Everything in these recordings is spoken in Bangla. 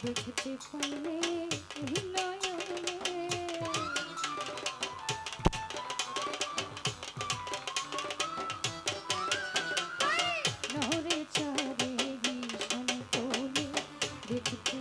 দেখতে পাইলে নয়নে নহরে চারে ভীষণ কোলে দেখতে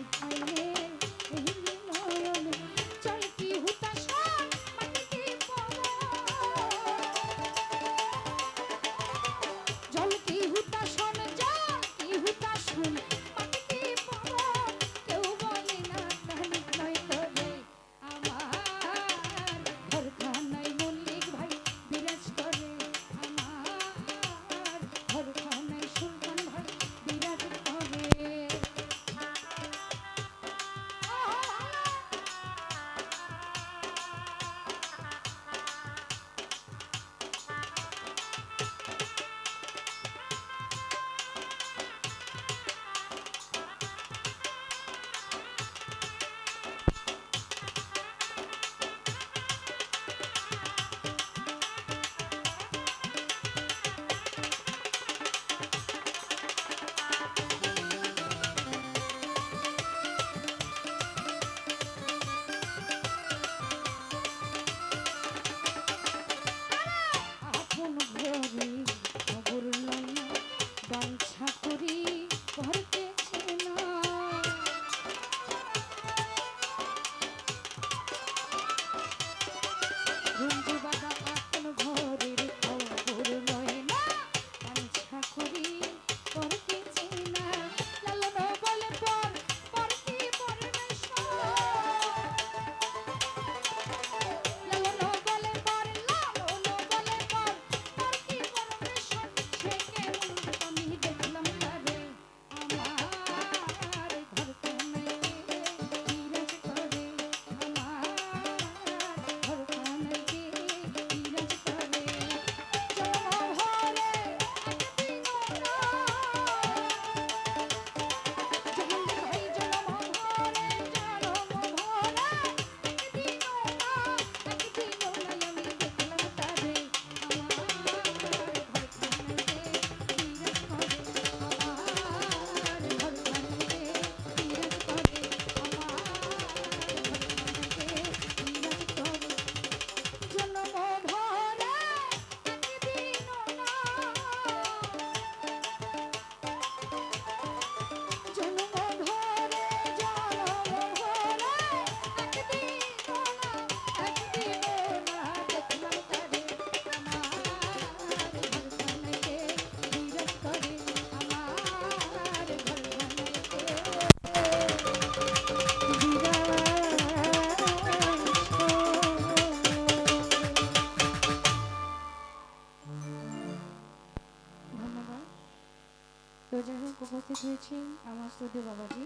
যাই হোক উপস্থিত হয়েছি আমার শ্রদ্ধেয় বাবাজি,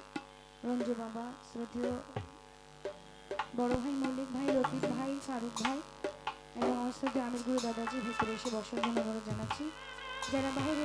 রঞ্জু বাবা, শ্রদ্ধেয় বড় ভাই, মল্লিক ভাই রফিক ভাই, ফারুক ভাই, এবং আমার শ্রদ্ধেয় আমির গুরু দাদাজি, ভেতরে এসে বসার অনুরোধ জানাচ্ছি। যারা বাইরে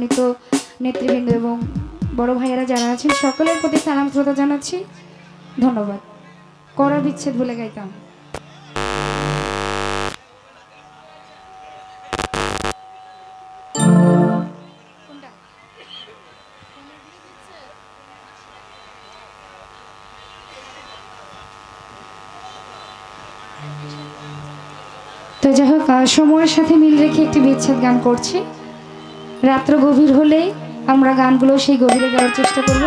সম্মানিত নেতৃবৃন্দ এবং বড় ভাইয়েরা যারা আছেন, সকলের প্রতি সালাম শ্রদ্ধা জানাচ্ছি। ধন্যবাদ। করা বিচ্ছেদ বলে গাইতাম তো যাই হোক সময়ের সাথে মিল রেখে একটি বিচ্ছেদ গান করছি। রাত্র গভীর হলেই আমরা গানগুলো সেই গভীরে গাওয়ার চেষ্টা করব।